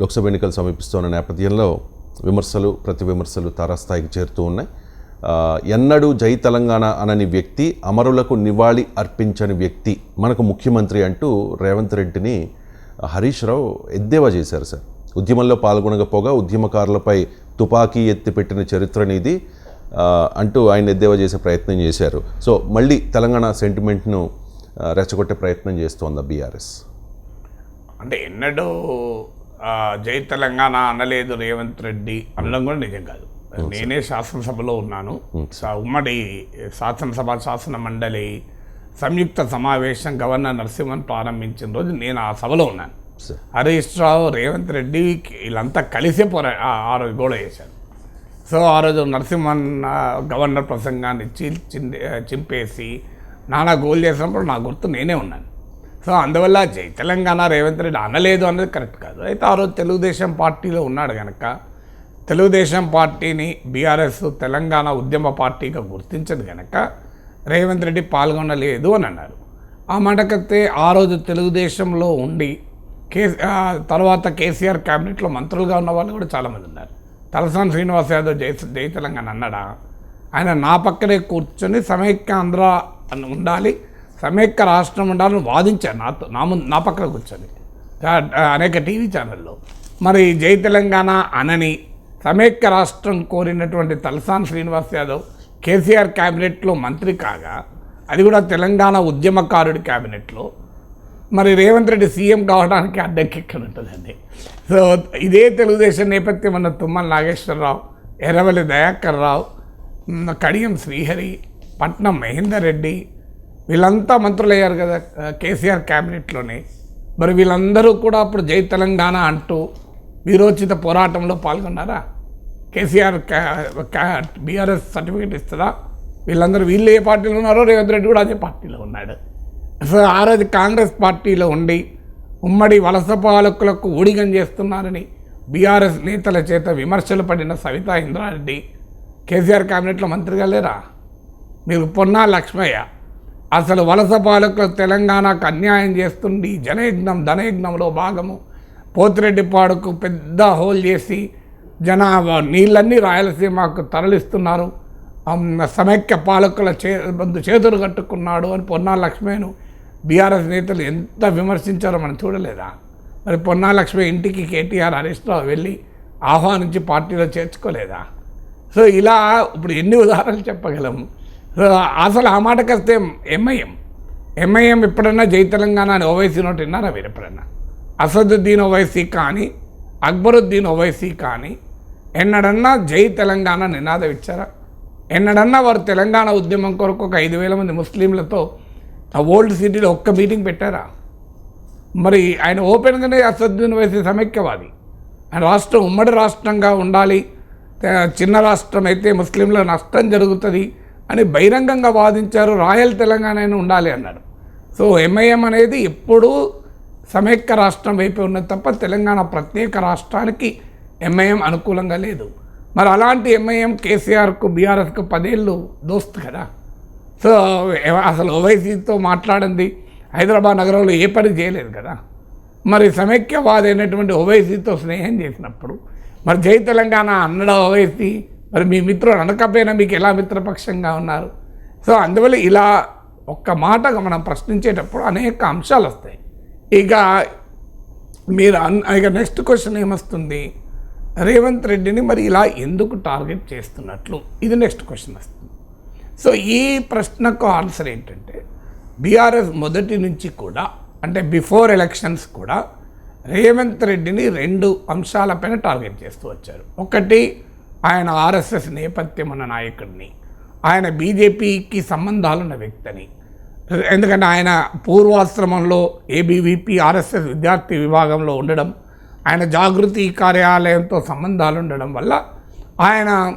లోక్సభ ఎన్నికలు సమీపిస్తున్న నేపథ్యంలో విమర్శలు ప్రతి విమర్శలు తారాస్థాయికి చేరుతూ ఉన్నాయి. ఎన్నడూ జై తెలంగాణ అనని వ్యక్తి అమరులకు నివాళి అర్పించని వ్యక్తి మనకు ముఖ్యమంత్రి అంటూ రేవంత్ రెడ్డిని హరీష్ రావు ఎద్దేవా చేశారు సార్. ఉద్యమంలో పాల్గొనకపోగా ఉద్యమకారులపై తుపాకీ ఎత్తిపెట్టిన చరిత్రనిది అంటూ ఆయన ఎద్దేవా చేసే ప్రయత్నం చేశారు. సో మళ్ళీ తెలంగాణ సెంటిమెంట్ను రెచ్చగొట్టే ప్రయత్నం చేస్తోంది బీఆర్ఎస్? అంటే ఎన్నడూ జై తెలంగాణ అనలేదు రేవంత్ రెడ్డి అనడం కూడా నిజం కాదు. నేనే శాసనసభలో ఉన్నాను. ఉమ్మడి శాసనసభ శాసన మండలి సంయుక్త సమావేశం గవర్నర్ నరసింహన్ ప్రారంభించిన రోజు నేను ఆ సభలో ఉన్నాను. హరీష్ రావు రేవంత్ రెడ్డి వీళ్ళంతా కలిసే పోరా ఆ- రోజు గోడ చేశారు. సో ఆ రోజు నరసింహన్ గవర్నర్ ప్రసంగాన్ని చింపేసి నానా గోల్ చేసినప్పుడు నా గుర్తు నేనే ఉన్నాను. సో అందువల్ల జై తెలంగాణ రేవంత్ రెడ్డి అనలేదు అన్నది కరెక్ట్ కాదు. అయితే ఆ రోజు తెలుగుదేశం పార్టీలో ఉన్నాడు కనుక తెలుగుదేశం పార్టీని బీఆర్ఎస్ తెలంగాణ ఉద్యమ పార్టీగా గుర్తించదు కనుక రేవంత్ రెడ్డి పాల్గొనలేదు అని అన్నారు. ఆ మాటకైతే ఆ రోజు తెలుగుదేశంలో ఉండి కే తర్వాత కేసీఆర్ క్యాబినెట్లో మంత్రులుగా ఉన్న వాళ్ళు కూడా చాలామంది ఉన్నారు. తలసాని శ్రీనివాస్ యాదవ్ జై జై తెలంగాణ అన్నాడా? ఆయన నా పక్కనే కూర్చొని సమైక్య ఆంధ్ర అని ఉండాలి సమైక్య రాష్ట్రం ఉండాలని వాదించారు నాతో నా ముందు నా పక్కన కూర్చొని. అనేక టీవీ ఛానల్లో మరి జై తెలంగాణ అనని సమైక్య రాష్ట్రం కోరినటువంటి తలసాని శ్రీనివాస్ యాదవ్ కేసీఆర్ క్యాబినెట్లో మంత్రి కాగా అది కూడా తెలంగాణ ఉద్యమకారుడి క్యాబినెట్లో. మరి రేవంత్ రెడ్డి సీఎం కావడానికి అడ్డంకి ఎక్కడ ఉంటుందండి? సో ఇదే తెలుగుదేశం నేపథ్యం ఉన్న తుమ్మల నాగేశ్వరరావు ఎర్రవల్లి దయాకర్ రావు కడియం శ్రీహరి పట్నం మహేందర్ రెడ్డి వీళ్ళంతా మంత్రులయ్యారు కదా కేసీఆర్ క్యాబినెట్లోనే. మరి వీళ్ళందరూ కూడా అప్పుడు జై తెలంగాణ అంటూ వీరోచిత పోరాటంలో పాల్గొన్నారా? కేసీఆర్ బీఆర్ఎస్ సర్టిఫికేట్ ఇస్తుందా? వీళ్ళందరూ వీళ్ళు ఏ పార్టీలో ఉన్నారో రేవంత్ రెడ్డి కూడా అదే పార్టీలో ఉన్నాడు. సో ఆ రోజు కాంగ్రెస్ పార్టీలో ఉండి ఉమ్మడి వలస పాలకులకు ఊడిగం చేస్తున్నారని బీఆర్ఎస్ నేతల చేత విమర్శలు పడిన సవితా ఇంద్రారెడ్డి కేసీఆర్ క్యాబినెట్లో మంత్రిగా లేరా? మీరు పొన్నా లక్ష్మయ్య అసలు వలస పాలకులు తెలంగాణకు అన్యాయం చేస్తుండి జనయజ్ఞం ధనయజ్ఞంలో భాగము. పోతిరెడ్డిపాడుకు పెద్ద హోల్ చేసి జన నీళ్ళన్నీ రాయలసీమకు తరలిస్తున్నారు. సమైక్య పాలకుల చే బంధు చేతులు కట్టుకున్నాడు అని పొన్నా లక్ష్మేను బీఆర్ఎస్ నేతలు ఎంత విమర్శించారో మనం చూడలేదా? మరి పొన్నా లక్ష్మి ఇంటికి కేటీఆర్ హరీష్ రావు వెళ్ళి ఆహ్వానించి పార్టీలో చేర్చుకోలేదా? సో ఇలా ఇప్పుడు ఎన్ని ఉదాహరణలు చెప్పగలము అసలు ఆ మాటకు వస్తే ఎంఐఎం ఎంఐఎం ఎప్పుడన్నా జై తెలంగాణ అని ఓవైసీ నోటి విన్నారా మీరు ఎప్పుడన్నా? అసదుద్దీన్ ఓవైసీ కానీ అక్బరుద్దీన్ ఓవైసీ కానీ ఎన్నడన్నా జై తెలంగాణ నినాదం ఇచ్చారా? ఎన్నడన్నా వారు తెలంగాణ ఉద్యమం కొరకు ఒక ఐదు వేల మంది ముస్లింలతో ఆ ఓల్డ్ సిటీలో ఒక్క మీటింగ్ పెట్టారా? మరి ఆయన ఓపెన్గానే అసదుద్దీన్ ఓవైసీ సమైక్యవాది. ఆయన రాష్ట్రం ఉమ్మడి రాష్ట్రంగా ఉండాలి. చిన్న రాష్ట్రం అయితే ముస్లింల నష్టం జరుగుతుంది. అని బహిరంగంగా వాదించారు రాయల్ తెలంగాణ ఉండాలి అన్నాడు. సో ఎంఐఎం అనేది ఎప్పుడూ సమైక్య రాష్ట్రం వైపు ఉన్నది తప్ప తెలంగాణ ప్రత్యేక రాష్ట్రానికి ఎంఐఎం అనుకూలంగా లేదు. మరి అలాంటి ఎంఐఎం కేసీఆర్కు బీఆర్ఎస్కు పదేళ్ళు దోస్తు కదా. సో అసలు ఓవైసీతో మాట్లాడింది హైదరాబాద్ నగరంలో ఏ పని చేయలేదు కదా. మరి సమైక్యవాదైనటువంటి ఓవైసీతో స్నేహం చేసినప్పుడు మరి జై తెలంగాణ అన్నడ ఓవైసీ మరి మీ మిత్రుడు అనకపోయినా మీకు ఎలా మిత్రపక్షంగా ఉన్నారు? సో అందువల్ల ఇలా ఒక్క మాటగా మనం ప్రశ్నించేటప్పుడు అనేక అంశాలు వస్తాయి. ఇక మీరు అన్ ఇక నెక్స్ట్ క్వశ్చన్ ఏమొస్తుంది? రేవంత్ రెడ్డిని మరి ఇలా ఎందుకు టార్గెట్ చేస్తున్నట్లు? ఇది నెక్స్ట్ క్వశ్చన్ వస్తుంది. సో ఈ ప్రశ్నకు ఆన్సర్ ఏంటంటే బీఆర్ఎస్ మొదటి నుంచి కూడా అంటే బిఫోర్ ఎలక్షన్స్ కూడా రేవంత్ రెడ్డిని రెండు అంశాలపైన టార్గెట్ చేస్తూ వచ్చారు. ఒకటి ఆయన ఆర్ఎస్ఎస్ నేపథ్యం ఉన్న నాయకుడిని. ఆయన బీజేపీకి సంబంధాలున్న వ్యక్తిని. ఎందుకంటే ఆయన పూర్వాశ్రమంలో ఏబీవీపీ ఆర్ఎస్ఎస్ విద్యార్థి విభాగంలో ఉండడం ఆయన జాగృతి కార్యాలయంతో సంబంధాలు ఉండడం వల్ల ఆయన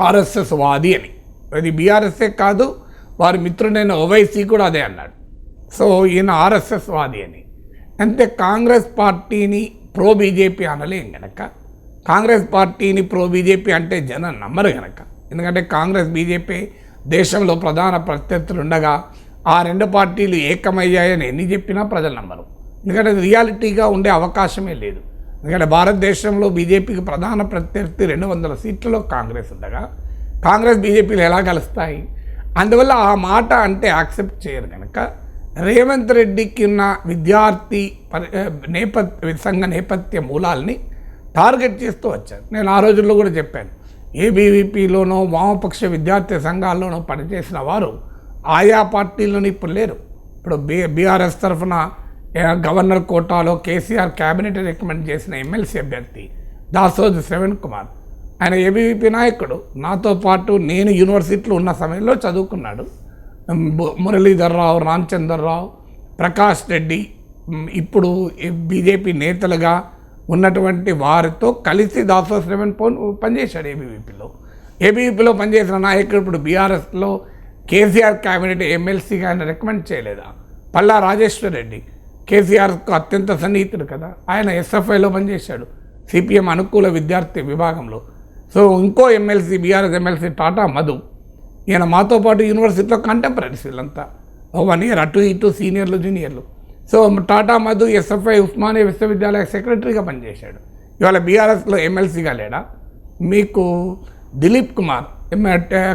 ఆర్ఎస్ఎస్ వాది అని. అది బీఆర్ఎస్ఏ కాదు వారి మిత్రుడైన ఓవైసీ కూడా అదే అన్నాడు. సో ఈయన ఆర్ఎస్ఎస్ వాది అని. అంతే కాంగ్రెస్ పార్టీని ప్రో బీజేపీ అనలేం గనక. కాంగ్రెస్ పార్టీని ప్రో బీజేపీ అంటే జనం నమ్మరు కనుక ఎందుకంటే కాంగ్రెస్ బీజేపీ దేశంలో ప్రధాన ప్రత్యర్థులు ఉండగా ఆ రెండు పార్టీలు ఏకమయ్యాయని ఎన్ని చెప్పినా ప్రజలు నమ్మరు. ఎందుకంటే రియాలిటీగా ఉండే అవకాశమే లేదు. ఎందుకంటే భారతదేశంలో బీజేపీకి ప్రధాన ప్రత్యర్థి రెండు వందల సీట్లలో కాంగ్రెస్ ఉండగా కాంగ్రెస్ బీజేపీలు ఎలా కలుస్తాయి? అందువల్ల ఆ మాట అంటే యాక్సెప్ట్ చేయరు కనుక రేవంత్ రెడ్డికి ఉన్న విద్యార్థి పరి నేపథ్య సంఘ నేపథ్య మూలాల్ని టార్గెట్ చేస్తూ వచ్చారు. నేను ఆ రోజుల్లో కూడా చెప్పాను. ఏబీవీపీలోనో వామపక్ష విద్యార్థి సంఘాల్లోనో పనిచేసిన వారు ఆయా పార్టీలోని ఇప్పుడు లేరు. ఇప్పుడు బీ బీఆర్ఎస్ తరఫున గవర్నర్ కోటాలో కేసీఆర్ క్యాబినెట్ రికమెండ్ చేసిన ఎమ్మెల్సీ అభ్యర్థి దాసోజు శ్రవణ్ కుమార్. ఆయన ఏబీవీపీ నాయకుడు. నాతో పాటు నేను యూనివర్సిటీలో ఉన్న సమయంలో చదువుకున్నాడు. మురళీధర్రావు మురళీధర్ రావు రామచంద్రరావు ప్రకాష్ రెడ్డి ఇప్పుడు బీజేపీ నేతలుగా ఉన్నటువంటి వారితో కలిసి దాసో పోన్ పనిచేశాడు ఏబీవీపీలో. ఏబీవీపీలో పనిచేసిన నాయకుడు ఇప్పుడు బీఆర్ఎస్లో కేసీఆర్ క్యాబినెట్ ఎమ్మెల్సీగా ఆయన రికమెండ్ చేయలేదా? పల్లా రాజేశ్వర్ రెడ్డి కేసీఆర్కు అత్యంత సన్నిహితుడు కదా? ఆయన ఎస్ఎఫ్ఐలో పనిచేశాడు సిపిఎం అనుకూల విద్యార్థి విభాగంలో. సో ఇంకో MLC BRS MLC Tata Madhu. ఈయన మాతో పాటు యూనివర్సిటీలో కంటెంపరీస్ వీళ్ళంతా ఓ వన్ ఇయర్ అటు ఇటు సీనియర్లు జూనియర్లు. సో టాటా మధు ఎస్ఎఫ్ఐ ఉస్మానియా విశ్వవిద్యాలయ సెక్రటరీగా పనిచేశాడు. ఇవాళ బీఆర్ఎస్లో ఎమ్మెల్సీగా లేడా? మీకు దిలీప్ కుమార్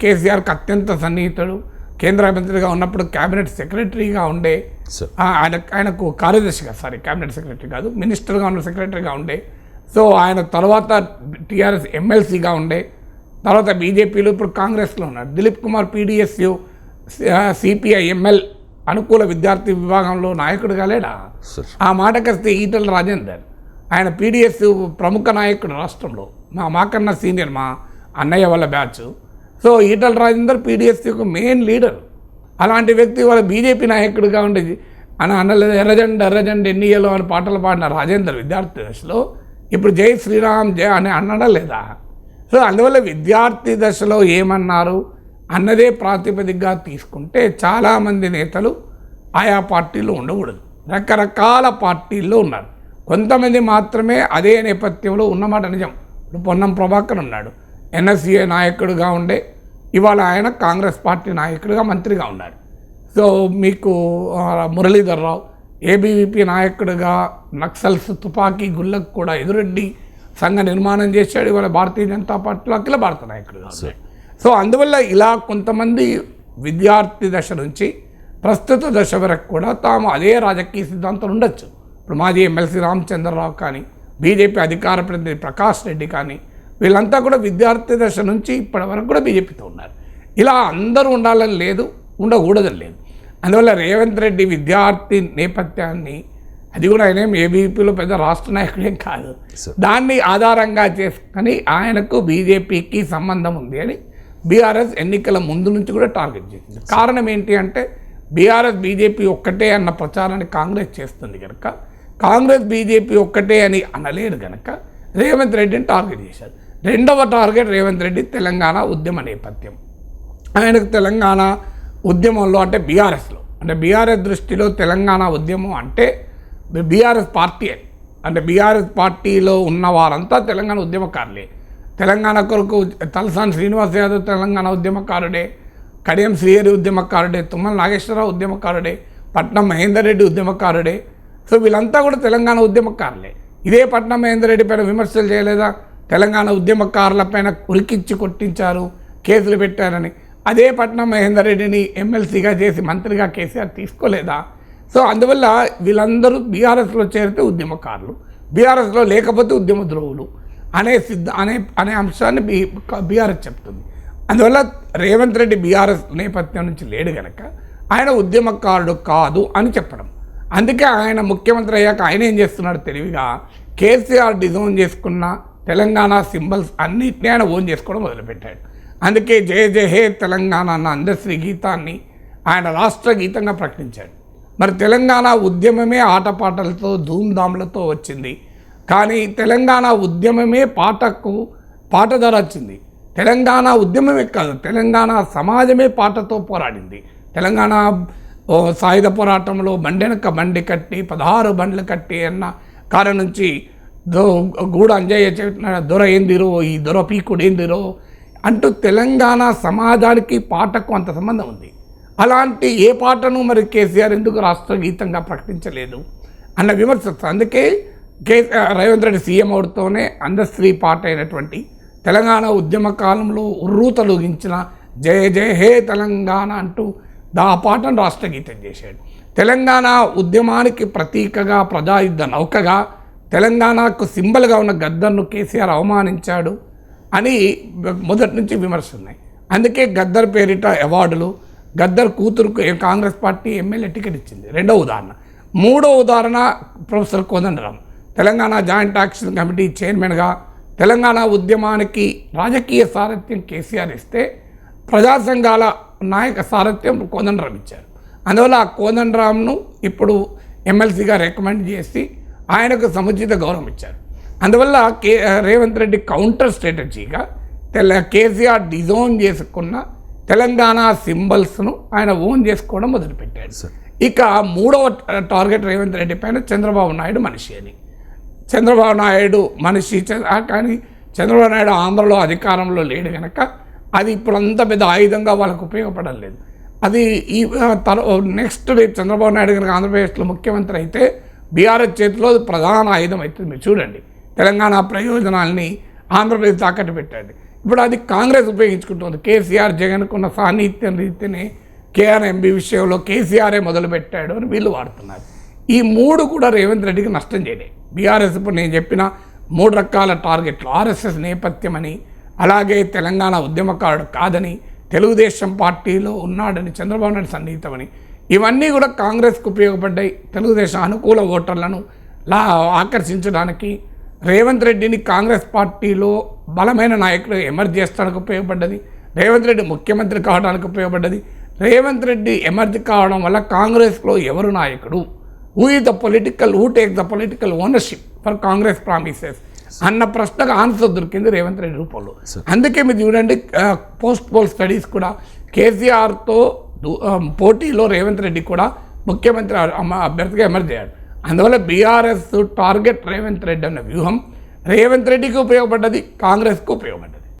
కేసీఆర్కి అత్యంత సన్నిహితుడు కేంద్ర మంత్రిగా ఉన్నప్పుడు క్యాబినెట్ సెక్రటరీగా ఉండే ఆయన ఆయనకు కార్యదర్శిగా సారీ క్యాబినెట్ సెక్రటరీ కాదు మినిస్టర్గా ఉన్న సెక్రటరీగా ఉండే. సో ఆయన తర్వాత టీఆర్ఎస్ ఎమ్మెల్సీగా ఉండే తర్వాత బీజేపీలో ఇప్పుడు కాంగ్రెస్లో ఉన్నాడు. Dilip Kumar PDSU CPI ML అనుకూల విద్యార్థి విభాగంలో నాయకుడిగా లేడా? ఆ మాటకొస్తే ఈటల రాజేందర్. ఆయన పీడిఎస్ ప్రముఖ నాయకుడు రాష్ట్రంలో. మా మాకన్నా సీనియర్ మా అన్నయ్య వాళ్ళ batch. So Etela Rajender PDS యొక్క మెయిన్ లీడర్. అలాంటి వ్యక్తి వాళ్ళ బీజేపీ నాయకుడిగా ఉండేది అని అనలేదు ఎర్రజెండ ఎర్రజెండ ఎన్నియలో అని పాటలు పాడిన రాజేందర్ విద్యార్థి దశలో ఇప్పుడు జై శ్రీరామ్ జయ అని అనడా లేదా? సో అందువల్ల విద్యార్థి దశలో ఏమన్నారు? అన్నదే ప్రాతిపదికగా తీసుకుంటే చాలామంది నేతలు ఆయా పార్టీలో ఉండకూడదు. రకరకాల పార్టీల్లో ఉన్నారు. కొంతమంది మాత్రమే అదే నేపథ్యంలో ఉన్నమాట నిజం. ఇప్పుడు పొన్నం ప్రభాకర్ ఉన్నాడు. ఎన్ఎస్సీఏ నాయకుడిగా ఉండే ఇవాళ ఆయన కాంగ్రెస్ పార్టీ నాయకుడిగా మంత్రిగా ఉన్నాడు. సో మీకు మురళీధర్రావు మురళీధర్ రావు ఏబీవీపీ నాయకుడిగా నక్సల్స్ తుపాకీ గుళ్ళకు కూడా ఎదురెడ్డి సంఘ నిర్మాణం చేశాడు. ఇవాళ భారతీయ జనతా పార్టీలో అఖిల భారత నాయకుడుగా ఉన్నాడు. సో అందువల్ల ఇలా కొంతమంది విద్యార్థి దశ నుంచి ప్రస్తుత దశ వరకు కూడా తాము అదే రాజకీయ సిద్ధాంతం ఉండొచ్చు. ఇప్పుడు మాజీ ఎమ్మెల్సీ రామచంద్రరావు కానీ బీజేపీ అధికార ప్రతినిధి ప్రకాష్ రెడ్డి కానీ వీళ్ళంతా కూడా విద్యార్థి దశ నుంచి ఇప్పటి వరకు కూడా బీజేపీతో ఉన్నారు. ఇలా అందరూ ఉండాలని లేదు ఉండకూడదని లేదు. అందువల్ల రేవంత్ రెడ్డి విద్యార్థి నేపథ్యాన్ని అది కూడా ఆయన ఏబీపీలో పెద్ద రాష్ట్ర నాయకుడేం కాదు. దాన్ని ఆధారంగా చేసుకొని ఆయనకు బీజేపీకి సంబంధం ఉంది అని బీఆర్ఎస్ ఎన్నికల ముందు నుంచి కూడా టార్గెట్ చేసింది. కారణం ఏంటి అంటే బీఆర్ఎస్ బీజేపీ ఒక్కటే అన్న ప్రచారాన్ని కాంగ్రెస్ చేస్తుంది కనుక కాంగ్రెస్ బీజేపీ ఒక్కటే అని అనలేదు కనుక రేవంత్ రెడ్డిని టార్గెట్ చేశారు. రెండవ టార్గెట్ రేవంత్ రెడ్డి తెలంగాణ ఉద్యమ నేపథ్యం. ఆయనకు తెలంగాణ ఉద్యమంలో అంటే బీఆర్ఎస్లో అంటే బీఆర్ఎస్ దృష్టిలో తెలంగాణ ఉద్యమం అంటే బీఆర్ఎస్ పార్టీ అని. అంటే బీఆర్ఎస్ పార్టీలో ఉన్న వారంతా తెలంగాణ ఉద్యమకారులే. తెలంగాణ కొరకు తలసాని శ్రీనివాస్ యాదవ్ తెలంగాణ ఉద్యమకారుడే కడియం శ్రీహరి ఉద్యమకారుడే తుమ్మల నాగేశ్వరరావు ఉద్యమకారుడే పట్నం మహేందర్ రెడ్డి ఉద్యమకారుడే. సో వీళ్ళంతా కూడా తెలంగాణ ఉద్యమకారులే. ఇదే పట్నం మహేందర్ రెడ్డి పైన విమర్శలు చేయలేదా? తెలంగాణ ఉద్యమకారుల పైన ఉరికిచ్చి కొట్టించారు కేసులు పెట్టారని. అదే పట్నం మహేందర్ రెడ్డిని ఎమ్మెల్సీగా చేసి మంత్రిగా కేసీఆర్ తీసుకోలేదా? సో అందువల్ల వీళ్ళందరూ బీఆర్ఎస్లో చేరితే ఉద్యమకారులు బీఆర్ఎస్లో లేకపోతే ఉద్యమ ద్రోవులు అనే సిద్ధ అనే అనే అంశాన్ని బీ బీఆర్ఎస్ చెప్తుంది. అందువల్ల రేవంత్ రెడ్డి బీఆర్ఎస్ నేపథ్యం నుంచి లేడు కనుక ఆయన ఉద్యమకారుడు కాదు అని చెప్పడం. అందుకే ఆయన ముఖ్యమంత్రి అయ్యాక ఆయన ఏం చేస్తున్నాడు తెలివిగా కేసీఆర్ డిజైన్ చేసుకున్న తెలంగాణ సింబల్స్ అన్నిటినీ ఆయన ఓన్ చేసుకోవడం మొదలుపెట్టాడు. అందుకే జయ జయ హే తెలంగాణ అన్న అందశ్రీ గీతాన్ని ఆయన రాష్ట్ర గీతంగా ప్రకటించాడు. మరి తెలంగాణ ఉద్యమమే ఆటపాటలతో ధూమ్ధాములతో వచ్చింది. కానీ తెలంగాణ ఉద్యమమే పాటకు పాట ధర వచ్చింది. తెలంగాణ ఉద్యమమే కాదు తెలంగాణ సమాజమే పాటతో పోరాడింది. తెలంగాణ సాయుధ పోరాటంలో బండెనక బండి కట్టి పదహారు బండ్లు కట్టి అన్న కారణం నుంచి దో గూడ అంజయ్య చెప్పిన దొర ఏందిరో ఈ దొర పీకుడు ఏందిరో అంటూ తెలంగాణ సమాజానికి పాటకు అంత సంబంధం ఉంది. అలాంటి ఏ పాటను మరి కేసీఆర్ ఎందుకు రాష్ట్ర గీతంగా ప్రకటించలేదు అన్న విమర్శ అందుకే కే రేవంత్ రెడ్డి సీఎం అవడంతోనే అందశ్రీ పార్ట్ అయినటువంటి తెలంగాణ ఉద్యమ కాలంలో ఉర్రూతలుగించిన జయ జయ హే తెలంగాణ అంటూ దా పాటను రాష్ట్రగీతం చేశాడు. తెలంగాణ ఉద్యమానికి ప్రతీకగా ప్రజాయుద్ధ నౌకగా తెలంగాణకు సింబల్గా ఉన్న గద్దర్ను కేసీఆర్ అవమానించాడు అని మొదటి నుంచి విమర్శలు ఉన్నాయి అందుకే గద్దర్ పేరిట అవార్డులు గద్దర్ కూతురుకు కాంగ్రెస్ పార్టీ ఎమ్మెల్యే టికెట్ ఇచ్చింది? రెండో ఉదాహరణ. మూడో ఉదాహరణ professor Kodandaram Telangana joint action committee చైర్మన్గా తెలంగాణ ఉద్యమానికి రాజకీయ సారథ్యం కేసీఆర్ ఇస్తే ప్రజా సంఘాల నాయక సారథ్యం కోదండరాం ఇచ్చారు. అందువల్ల ఆ కోదండరాంను ఇప్పుడు ఎమ్మెల్సీగా రికమెండ్ చేసి ఆయనకు సముచిత గౌరవం ఇచ్చారు. అందువల్ల కే రేవంత్ రెడ్డి కౌంటర్ స్ట్రాటజీగా తెల కేసీఆర్ డిజోన్ చేసుకున్న తెలంగాణ సింబల్స్ను ఆయన ఓన్ చేసుకోవడం మొదలుపెట్టాడు ఇక మూడవ టార్గెట్ రేవంత్ రెడ్డి పైన చంద్రబాబు నాయుడు మనిషి అని. చంద్రబాబు నాయుడు మనిషి. కానీ చంద్రబాబు నాయుడు ఆంధ్రలో అధికారంలో లేడు కనుక అది ఇప్పుడు అంత పెద్ద ఆయుధంగా వాళ్ళకు ఉపయోగపడలేదు అది ఈ తర నెక్స్ట్ రేపు చంద్రబాబు నాయుడు కనుక ఆంధ్రప్రదేశ్లో ముఖ్యమంత్రి అయితే బీఆర్ఎస్ చేతిలో ప్రధాన ఆయుధం అవుతుంది మీరు చూడండి. తెలంగాణ ప్రయోజనాల్ని ఆంధ్రప్రదేశ్ తాకట్టు పెట్టండి. ఇప్పుడు అది కాంగ్రెస్ ఉపయోగించుకుంటుంది. కేసీఆర్ జగన్కున్న సాన్నిహిత్యం రీతిని కేఆర్ఎంబి విషయంలో కేసీఆరే మొదలుపెట్టాడు అని వీళ్ళు వాడుతున్నారు. ఈ మూడు కూడా రేవంత్ రెడ్డికి నష్టం చేయలేదు బీఆర్ఎస్ ఇప్పుడు నేను చెప్పిన మూడు రకాల టార్గెట్లు. ఆర్ఎస్ఎస్ నేపథ్యమని అలాగే తెలంగాణ ఉద్యమకారుడు కాదని తెలుగుదేశం పార్టీలో ఉన్నాడని చంద్రబాబు నాయుడు సన్నిహితమని ఇవన్నీ కూడా కాంగ్రెస్కు ఉపయోగపడ్డాయి. తెలుగుదేశం అనుకూల ఓటర్లను లా ఆకర్షించడానికి రేవంత్ రెడ్డిని కాంగ్రెస్ పార్టీలో బలమైన నాయకుడు ఎమర్జ్ చేస్తానికి ఉపయోగపడ్డది. రేవంత్ రెడ్డి ముఖ్యమంత్రి కావడానికి ఉపయోగపడ్డది. రేవంత్ రెడ్డి ఎమర్జ్ కావడం వల్ల కాంగ్రెస్లో ఎవరు నాయకుడు? Who is the political who take the political ownership for Congress promises అన్న ప్రశ్నకు ఆన్సర్ దొరికింది రేవంత్ రెడ్డి రూపంలో అందుకే మీరు చూడండి పోస్ట్ పోల్ స్టడీస్ కూడా కేసీఆర్తో పోటీలో రేవంత్ రెడ్డి కూడా ముఖ్యమంత్రి అభ్యర్థిగా ఎమర్జ్ అయ్యాడు. అందువల్ల బీఆర్ఎస్ టార్గెట్ రేవంత్ రెడ్డి అన్న వ్యూహం రేవంత్ రెడ్డికి ఉపయోగపడ్డది కాంగ్రెస్కు ఉపయోగపడ్డది.